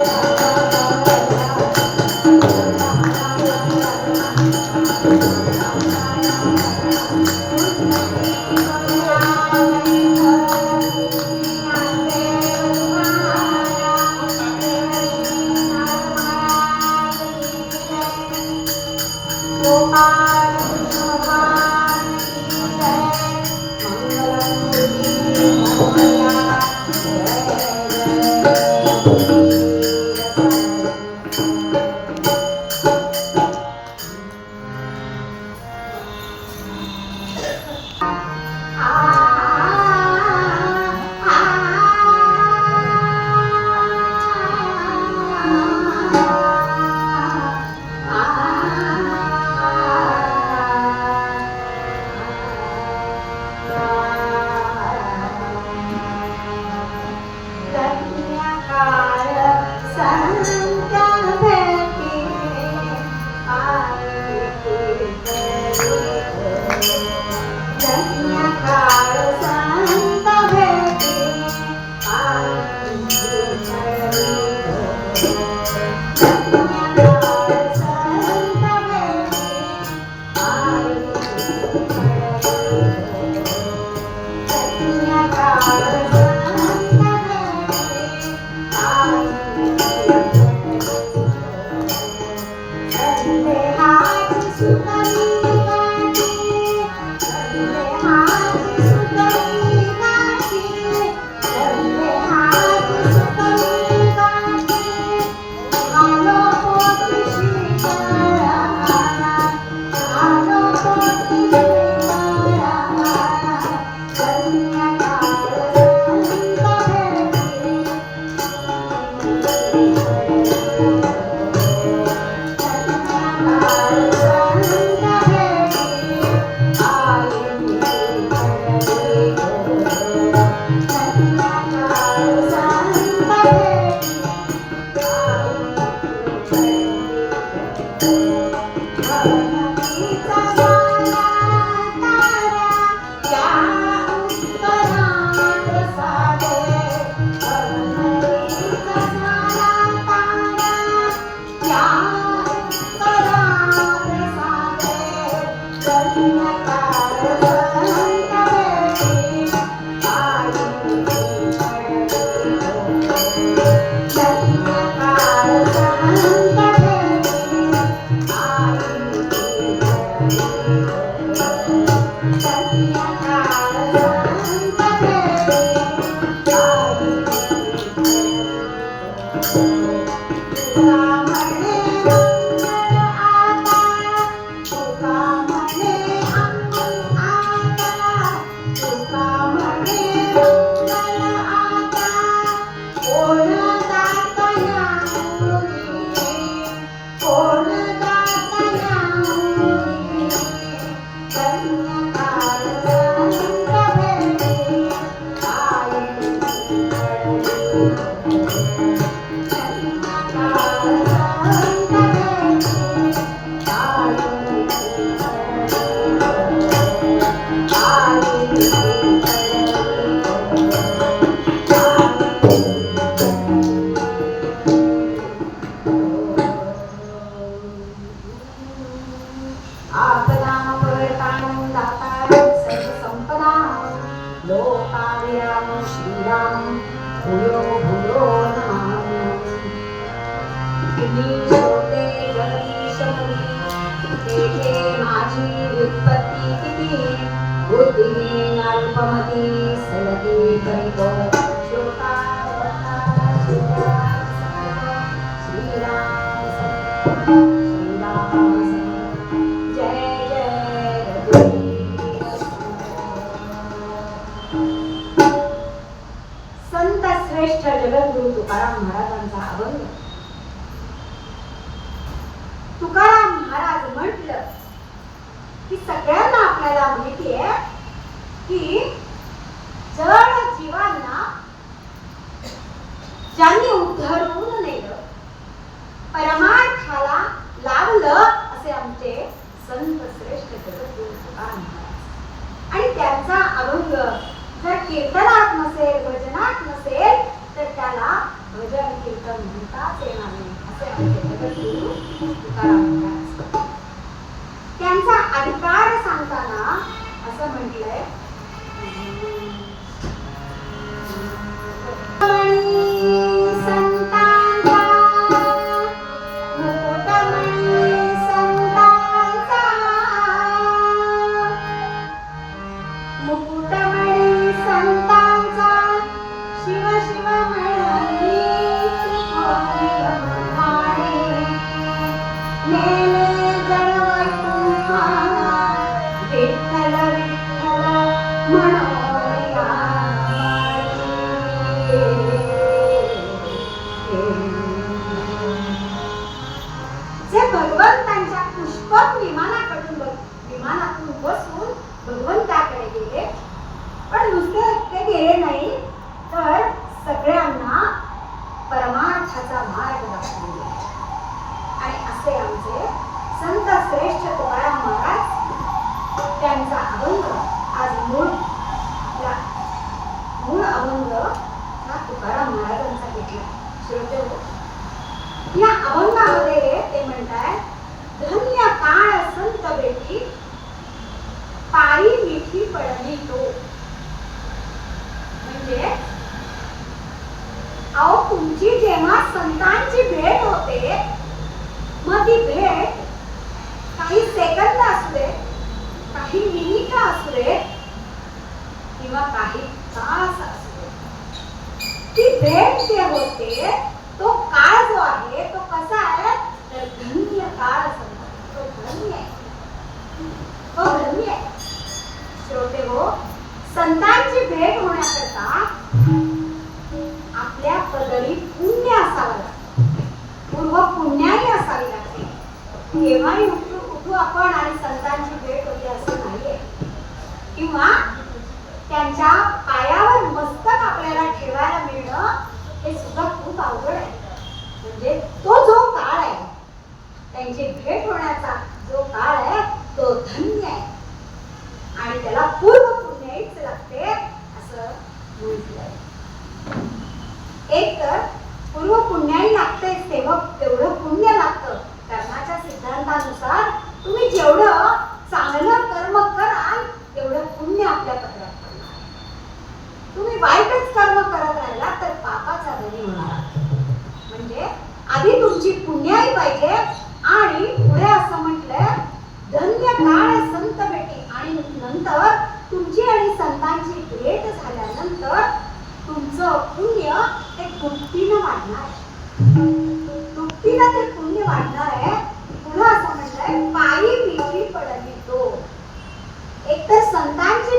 you. Terima kasih. Oh. श्रेष्ठ जगद्गुरु तुकाराम महाराजांचा अभंग. तुकाराम महाराज म्हटल की सगळ्यांना आपल्याला माहिती आहे की जड जीवांना ज्यांनी उद्धरून नेलं परमार्थाला लावलं असे आमचे संत श्रेष्ठ जगद्गुरु तुकाराम महाराज. आणि त्यांचा अभंग जर कीर्तनात नसेल येणार नाही असे आमचे जगद्गुरु तुकाराम महाराज त्यांचा अधिकार सांगताना असं म्हटलंय पुष्पक विमानाकडून बघ- विमानातून बसून भगवंताकडे गेले. पण नुसते ते गेले नाही तर सगळ्यांना परमार्थाचा मार्ग दाखवले आणि असे आमचे संत श्रेष्ठ तुकाराम महाराज त्यांचा अभंग आज मूळ मूळ अभंग हा तुकाराम महाराजांचा घेतला. श्रोते या अभंगामध्ये ते म्हणतात धन्य काळ संत बेटी पायी मिठी पडली तो म्हणजे अहो तुमची जेव्हा संतांची भेट होते मग ती भेट काही सेकंद असू दे काही मिनिट असू दे किंवा काही तास असू दे ती भेट जे होते तो काळ जो आहे तो कसा आहे? तर धन्य काळ असतो तो धन्य आहे. तो धन्य आहे. श्रोते हो संतांची भेट होण्याकरता आपल्या पदरी पुण्य असावं लागतं. पूर्व पुण्याही असावी लागते. केव्हाही उठू उठू आपण आणि संतांची भेट होते असं नाहीये. किंवा त्यांच्या पायावर मस्तक आपल्याला ठेवायला मिळणं हे सुद्धा खूप अवघड आहे. म्हणजे तो जो काळ आहे त्यांची भेट होण्याचा जो काळ आहे तो धन्य आहे. आणि त्याला पूर्व पुण्याईच लागते असं म्हटलंय. एक तर पूर्व पुण्याही लागतेच तेव्हा तेवढं पुण्य लागतं कर्माच्या सिद्धांतानुसार तुम्ही जेवढं चांगलं कर्म कराल तेवढं पुण्य आपल्या पत्रात पडणार तुम्ही वाईटच कर्म करत राहिला तर पापाचा धनी होणार आहात. म्हणजे आधी तुमची पुण्याही पाहिजे आणि पुढे असं म्हटलंय धन्य काळ संत भेटी आणि तर तुमची आणि संतांची भेट झाल्यानंतर तुमचं पुण्य ते दुपटीनं वाढणार. आहे दुपटीनं ते पुण्य वाढणार आहे. पुन्हा असं म्हटलंय पायी मिठी पडली तो. एक तर संतांची